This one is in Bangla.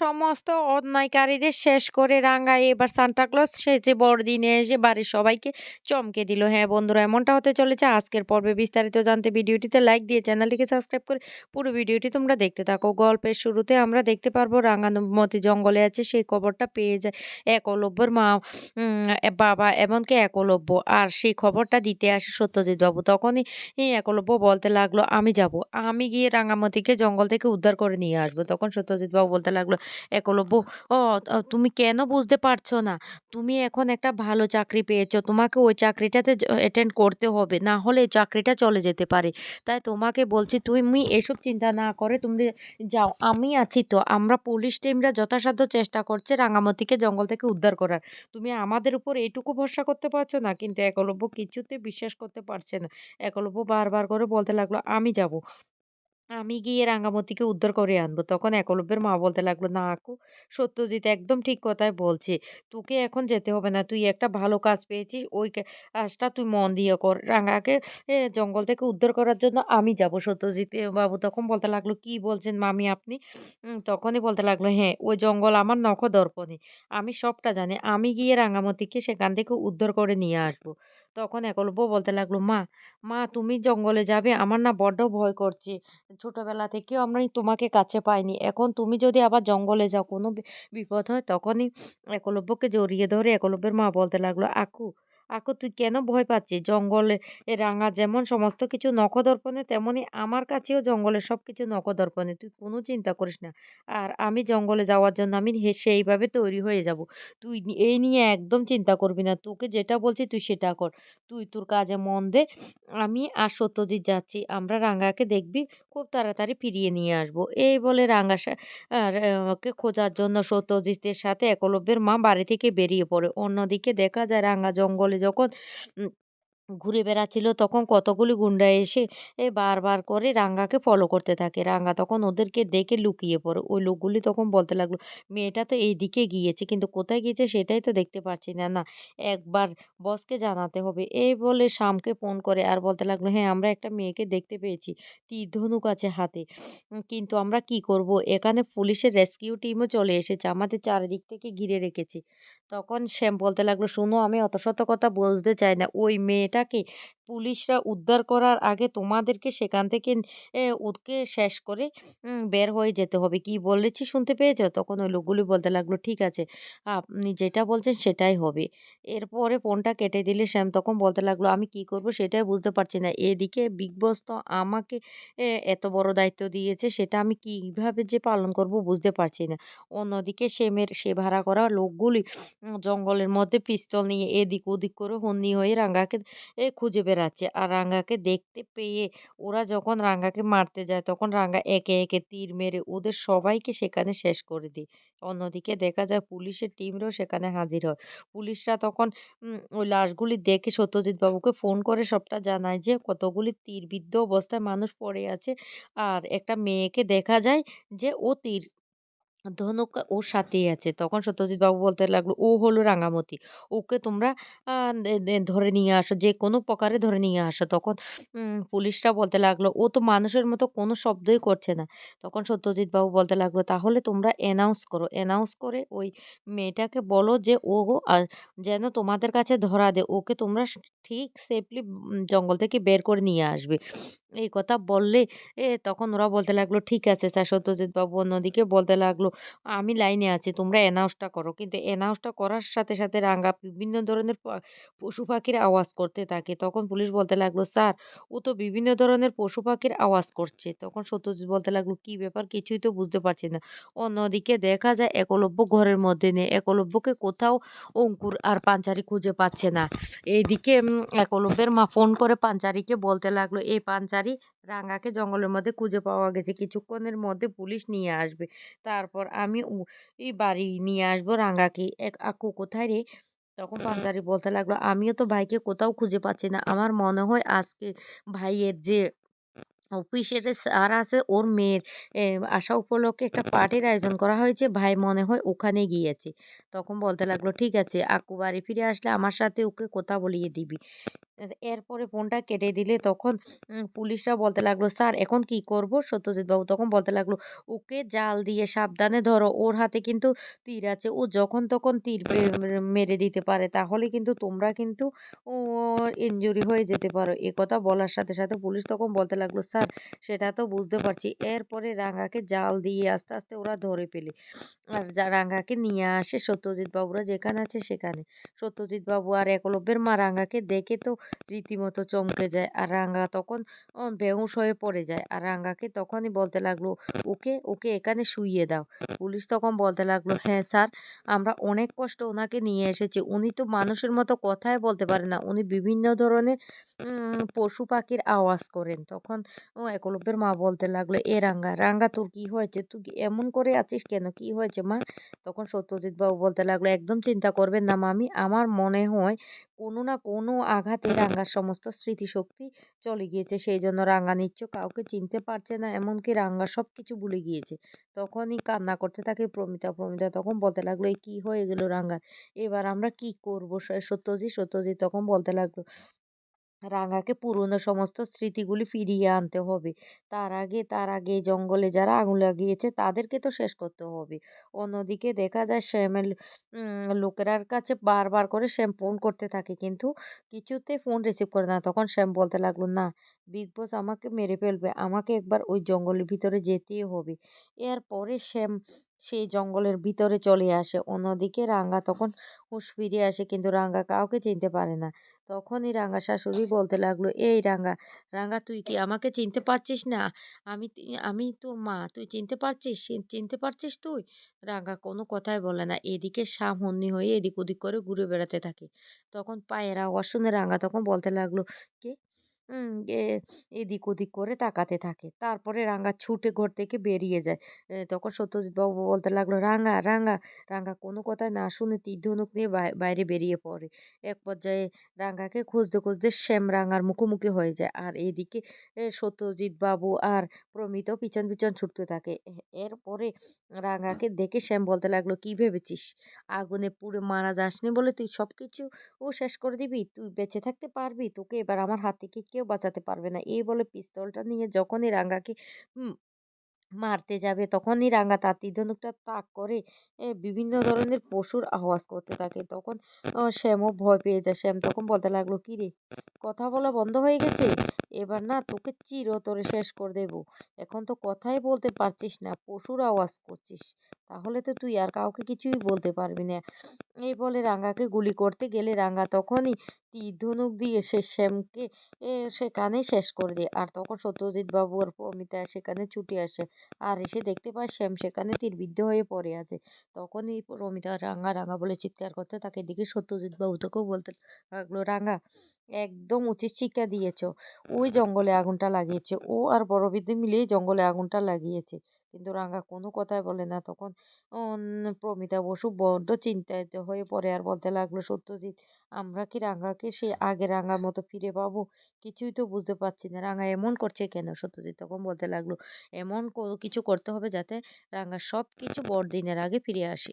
সমস্ত অন্যায়কারীদের শেষ করে রাঙা এবার সান্টাক্লজ সেজে বড়দিনে এসে বাড়ির সবাইকে চমকে দিল। হ্যাঁ বন্ধুরা, এমনটা হতে চলেছে। আজকের পর্বে বিস্তারিত জানতে ভিডিওটিতে লাইক দিয়ে চ্যানেলটিকে সাবস্ক্রাইব করে পুরো ভিডিওটি তোমরা দেখতে থাকো। গল্পের শুরুতে আমরা দেখতে পারব রাঙামতি জঙ্গলে আছে, সেই খবরটা পেয়ে যায় একলব্যর মা বাবা এমনকি একলব্য। আর সেই খবরটা দিতে আসে সত্যজিৎ বাবু। তখনই একলব্য বলতে লাগল, আমি যাব। আমি গিয়ে রাঙামতিকে জঙ্গল থেকে উদ্ধার করে নিয়ে আসব। তখন সত্যজিৎ বাবু বলতে লাগল একলব্য ও তুমি কেন বুঝতে পারছ না? তুমি এখন একটা ভালো চাকরি পেয়েছ। তোমাকে ওই চাকরিটাতে অ্যাটেন্ড করতে হবে। না হলে চাকরিটা চলে যেতে পারে। তাই তোমাকে বলছি তুমি এসব চিন্তা না করে তুমি যাও। আমি আছি তো। আমরা পুলিশ টিমরা যথাসাধ্য চেষ্টা করছে রাঙামাটিকে জঙ্গল থেকে উদ্ধার করার। তুমি আমাদের উপর এইটুকু ভরসা করতে পারছ না? কিন্তু একলব্য কিছুতে বিশ্বাস করতে পারছে না। একলব্য বারবার করে বলতে লাগল, "আমি যাব।" আমি গিয়ে রাঙামতিকে উদ্ধার করে আনব। তখন একলব্যের মা বলতে লাগল, "না আকু, সত্যজিৎ একদম ঠিক কথাই বলছে। তোকে এখন যেতে হবে না। তুই একটা ভালো কাজ পেয়েছিস। ওই কাজটা তুই মন দিয়ে কর। রাঙাকে জঙ্গল থেকে উদ্ধার করার জন্য আমি যাব।" সত্যজিৎ বাবু তখন বলতে লাগল, "কি বলছেন মামি আপনি?" তখনই বলতে লাগল, "হ্যাঁ, ওই জঙ্গল আমার নখদর্পণে। আমি সবটা জানি। আমি গিয়ে রাঙামতিকে সেখান থেকে উদ্ধার করে নিয়ে আসব।" তখন একলব্য বলতে লাগল, "মা, মা তুমি জঙ্গলে যাবে? আমার না বড্ড ভয় করছে। ছোটবেলা থেকেও আমরা তোমাকে কাছে পাইনি। এখন তুমি যদি আবার জঙ্গলে যাও কোনো বিপদ হয় তখনই একলব্যকে জড়িয়ে ধরে একলব্যের মা বলতে লাগল, "আকু, আকু তুই কেন ভয় পাচ্ছিস? জঙ্গলে এ রাঙা যেমন সমস্ত কিছু নখদর্পণে, তেমনি আমার কাছেও জঙ্গলের সবকিছু নখদর্পণে। তুই কোনো চিন্তা করিস না। আর আমি জঙ্গলে যাওয়ার জন্য আমি সেইভাবে তৈরি হয়ে যাব। তুই এই নিয়ে একদম চিন্তা করবি না। তোকে যেটা বলছি তুই সেটা কর। তুই তোর কাজে মন দে। আমি আর সত্যজিৎ যাচ্ছি। আমরা রাঙাকে দেখবি, খুব তাড়াতাড়ি ফিরিয়ে নিয়ে আসব। এই বলে রাঙা সা, আর খোঁজার জন্য সত্যজিতের সাথে একলব্যের মা বাড়ি থেকে বেরিয়ে পড়ে। অন্যদিকে দেখা যায় রাঙা জঙ্গলে যখন ঘুরে বেড়াচ্ছিল তখন কতগুলি গুন্ডা এসে এ বারবার করে রাঙ্গাকে ফলো করতে থাকে। রাঙ্গা তখন ওদেরকে দেখে লুকিয়ে পড়ে। ওই লোকগুলি তখন বলতে লাগল, "মেয়েটা তো এই দিকে গিয়েছে কিন্তু কোথায় গিয়েছে সেটাই তো দেখতে পারছি না। না, একবার বসকে জানাতে হবে।" এই বলে শামকে ফোন করে আর বলতে লাগল, "হ্যাঁ, আমরা একটা মেয়েকে দেখতে পেয়েছি। তীর ধনুক আছে হাতে। কিন্তু আমরা কি করব? এখানে পুলিশের রেস্কিউ টিমও চলে এসেছে। আমাদের চারিদিক থেকে ঘিরে রেখেছে।" তখন শ্যাম বলতে লাগল, "শোনো আমি অত শত কথা বুঝতে চাই না। ওই মেয়েটাকে পুলিশরা উদ্ধার করার আগে তোমাদেরকে সেখান থেকে ওকে শেষ করে বের হয়ে যেতে হবে। কি বলেছি শুনতে পেয়েছ?" তখন ওই লোকগুলি বলতে লাগল, "ঠিক আছে। আপনি যেটা বলছেন সেটাই হবে।" এরপরে ফোনটা কেটে দিলে শ্যাম তখন বলতে লাগল, "আমি কি করব সেটাই বুঝতে পারছি না। এদিকে বিগ বস তো আমাকে এত বড় দায়িত্ব দিয়েছে সেটা আমি কীভাবে যে পালন করব বুঝতে পারছি না।" অন্যদিকে শ্যামের সে ভাড়া করা লোকগুলি জঙ্গলের মধ্যে পিস্তল নিয়ে এদিক ওদিক করে হন্যি হয়ে রাঙ্গাকে খুঁজে বেড়াচ্ছে। আর রাঙ্গাকে দেখতে পেয়ে ওরা যখন রাঙ্গাকে মারতে যায় তখন রাঙ্গা একে, একে তীর মেরে ওদের সবাইকে সেখানে শেষ করে দেয়। অন্যদিকে দেখা যায় পুলিশের টিমরাও সেখানে হাজির হয়। পুলিশরা তখন ওই লাশগুলি দেখে সত্যজিৎ বাবুকে ফোন করে সবটা জানায় যে কতগুলি তীরবিদ্ধ অবস্থায় মানুষ পড়ে আছে। আর একটা মেয়েকে দেখা যায় যে ও তীর ধনুক ওর সাথেই আছে। তখন সত্যজিৎ বাবু বলতে লাগল, "ও হলো রাঙামতি। ওকে তোমরা ধরে নিয়ে আসো। যে কোনো প্রকারে ধরে নিয়ে আসো।" তখন পুলিশরা বলতে লাগল, "ও তো মানুষের মতো কোনো শব্দই করছে না।" তখন সত্যজিৎ বাবু বলতে লাগল, "তাহলে তোমরা অ্যানাউন্স করো। অ্যানাউন্স করে ওই মেয়েটাকে বলো যে ও যেন তোমাদের কাছে ধরা দে ওকে তোমরা ঠিক সেফলি জঙ্গল থেকে বের করে নিয়ে আসবে।" এই কথা বললে এ তখন ওরা বলতে লাগল, "ঠিক আছে স্যার।" সত্যজিৎ বাবু অন্যদিকে বলতে লাগল, "আমি লাইনে আছি। তোমরা অ্যানাউন্সটা করো।" কিন্তু অ্যানাউন্সটা করার সাথে, সাথে রাঙ্গা বিভিন্ন ধরনের পশু-পাখির আওয়াজ করতে থাকে। তখন পুলিশ বলতে লাগল, "স্যার, ও তো বিভিন্ন ধরনের পশু-পাখির আওয়াজ করছে।" তখন সত্যজিৎ বলতে লাগল, "কি ব্যাপার? কিছুই তো বুঝতে পারছি না।" অন্যদিকে দেখা যায় একলব্য ঘরের মধ্যে নেই। একলব্যকে কোথাও অঙ্কুর আর পাঞ্চারি খুঁজে পাচ্ছে না। এইদিকে একলব্যের মা ফোন করে পাঞ্চারিকে বলতে লাগল, এই পাঞ্চারি, রাঙ্গাকে জঙ্গলের মধ্যে খুঁজে পাওয়া গেছে। কিছুক্ষণের মধ্যে পুলিশ নিয়ে আসবে। তারপর আমি উ ই বাড়ি নিয়ে আসব রাঙ্গাকে।" এক "আকু কোথায় রে?" তখন পাঞ্জারি বলতে লাগল, "আমিও তো ভাইকে কোথাও খুঁজে পাচ্ছি না। আমার মনে হয় আজকে ভাইয়ের যে অফিসের স্যার আছে ওর মেয়ের আসা উপলক্ষে একটা পার্টির আয়োজন করা হয়েছে। ভাই মনে হয় ওখানে গিয়েছে।" তখন বলতে লাগল, "ঠিক আছে, আকু বাড়ি ফিরে আসলে আমার সাথে ওকে কথা বলিয়ে দিবি।" এ এরপরে ফোনটা কেটে দিলে তখন পুলিশরা বলতে লাগল, "স্যার এখন কি করব?" সত্যজিৎ বাবু তখন বলতে লাগল, "ওকে জাল দিয়ে সাবধানে ধরো। ওর হাতে কিন্তু তীর আছে। ও যখন তখন তীর মেরে দিতে পারে। তাহলে কিন্তু তোমরা কিন্তু ও ইনজুরি হয়ে যেতে পারো।" একথা বলার সাথে, সাথে পুলিশ তখন বলতে লাগল, "স্যার সেটা তো বুঝতে পারছি।" এরপরে রাঙ্গাকে জাল দিয়ে আস্তে, আস্তে ওরা ধরে ফেলে। আর রাঙ্গাকে নিয়ে আসে সত্যজিৎ বাবুরা যেখানে আছে সেখানে। সত্যজিৎ বাবু আর একলব্যের মা রাঙ্গাকে দেখে তো রীতিমতো চমকে যায়। আর রাঙ্গা তখন বেহুঁশ হয়ে পড়ে যায়। আর রাঙ্গাকে তখনই বলতে লাগল, "ওকে, ওকে এখানে শুইয়ে দাও।" পুলিশ তখন বলতে লাগল, "হ্যাঁ স্যার, আমরা অনেক কষ্ট ওনাকে নিয়ে এসেছি। উনি তো মানুষের মতো কথাই বলতে পারেন না। উনি বিভিন্ন ধরনের পশু-পাখির আওয়াজ করেন।" তখন ও একলব্যের মা বলতে লাগল, "এ রাঙ্গা, রাঙ্গা তোর কি হয়েছে? তুই এমন করে আছিস কেন? কি হয়েছে মা?" তখন সত্যজিৎ বাবু বলতে লাগল, "একদম চিন্তা করবেন না মামি। আমার মনে হয় কোনো না কোনো আঘাতে রাঙ্গার সমস্ত স্মৃতিশক্তি চলে গিয়েছে। সেই জন্য রাঙ্গা নিচ্ছ কাউকে চিনতে পারছে না। এমনকি রাঙ্গা সব কিছু ভুলে গিয়েছে।" তখনই কান্না করতে থাকে প্রমিতা। প্রমিতা তখন বলতে লাগল, এই কী হয়ে গেলো রাঙ্গার? এবার আমরা কি করব সত্যজি সত্যজিৎ?" সত্যজিৎ তখন বলতে লাগল, রাঙ্গাকে পুরনো সমস্ত স্মৃতিগুলি ফিরিয়ে আনতে হবে। তার আগে তার আগে জঙ্গলে যারা আগুন লাগিয়েছে তাদেরকে তো শেষ করতে হবে। অন্যদিকে দেখা যায় শ্যামের লোকেরার কাছে বারবার করে শ্যাম ফোন করতে থাকে কিন্তু কিছুতে ফোন রিসিভ করে না। তখন শ্যাম বলতে লাগল, "না, বিগ বস আমাকে মেরে ফেলবে। আমাকে একবার ওই জঙ্গলের ভিতরে যেতেই হবে।" এরপরে শ্যাম সেই জঙ্গলের ভিতরে চলে আসে। অন্যদিকে রাঙ্গা তখন হুঁশ ফিরে আসে কিন্তু রাঙ্গা কাউকে চিনতে পারে না। তখনই রাঙ্গার শাশুড়ি বলতে লাগল, "এই রাঙ্গা, রাঙ্গা তুই কি আমাকে চিনতে পারছিস না? আমি আমি তোর মা। তুই চিনতে পারছিস? চিনতে পারছিস তুই?" রাঙ্গা কোনো কথাই বলে না। এদিকে শ্যাম হয়ে এদিক ওদিক করে ঘুরে বেড়াতে থাকে। তখন পায়ের শুনে রাঙ্গা তখন বলতে লাগল, "কে?" এদিক ওদিক করে তাকাতে থাকে। তারপরে রাঙ্গা ছুটে ঘর থেকে বেরিয়ে যায়। তখন সত্যজিৎ বাবু বলতে লাগল, "রাঙ্গা, রাঙ্গা।" রাঙ্গা কোনো কথাই না শুনে তীর ধনুক নিয়ে বাই বাইরে বেরিয়ে পড়ে। এক পর্যায়ে রাঙ্গাকে খুঁজতে, খুঁজতে শ্যাম রাঙ্গার মুখোমুখি হয়ে যায়। আর এদিকে সত্যজিৎ বাবু আর প্রমিতাও পিছন, পিছন ছুটতে থাকে। এরপরে রাঙ্গাকে দেখে শ্যাম বলতে লাগল, "কি ভেবেছিস? আগুনে পুড়ে মারা যাসনি বলে তুই সব কিছু ও শেষ করে দিবি? তুই বেঁচে থাকতে পারবি? তোকে এবার আমার হাত থেকে কেউ বাঁচাতে পারবে না।" এই বলে পিস্তলটা নিয়ে যখনই রাঙ্গাকে মারতে যাবে তখনই রাঙ্গা তার তীর ধনুকটা তাক করে বিভিন্ন ধরনের পশুর আওয়াজ করতে থাকে। তখন শ্যামও ভয় পেয়ে যায়। শ্যাম তখন বলতে লাগল, "কিরে, কথা বলা বন্ধ হয়ে গেছে? এবার না তোকে চিরতরে শেষ করে দেব। এখন তো কথাই বলতে পারছিস না, পশুর আওয়াজ করছিস। তাহলে তো তুই আর কাউকে কিছুই বলতে পারবি না।" এই বলে রাঙ্গাকে গুলি করতে গেলে রাঙ্গা তখনই ধনুক দিয়ে সে শ্যামকে এ সেখানেই শেষ করে দেয়। আর তখন সত্যজিৎ বাবু আর প্রমিতা সেখানে ছুটে আসে। আর এসে দেখতে পায় শ্যাম সেখানে তীরবিদ্ধ হয়ে পড়ে আছে। তখনই প্রমিতা রাঙা রাঙা বলে চিৎকার করতে থাকে। এদিকে সত্যজিৎ বাবু তোকেও বলতে লাগল, রাঙা একদম উচিত শিক্ষা দিয়েছ। ওই জঙ্গলে আগুনটা লাগিয়েছে। ও আর বড় বৌদি মিলেই জঙ্গলে আগুনটা লাগিয়েছে।" কিন্তু রাঙ্গা কোনো কথাই বলে না। তখন প্রমিতা বসু বড্ড চিন্তায়িত হয়ে পড়ে আর বলতে লাগল, "সত্যজিৎ, আমরা কি রাঙ্গাকে সেই আগে রাঙার মতো ফিরে পাবো? কিছুই তো বুঝতে পারছি না। রাঙা এমন করছে কেন?" সত্যজিৎ তখন বলতে লাগল, "এমন কিছু করতে হবে যাতে রাঙা সব কিছু বড়দিনের আগে ফিরে আসে।"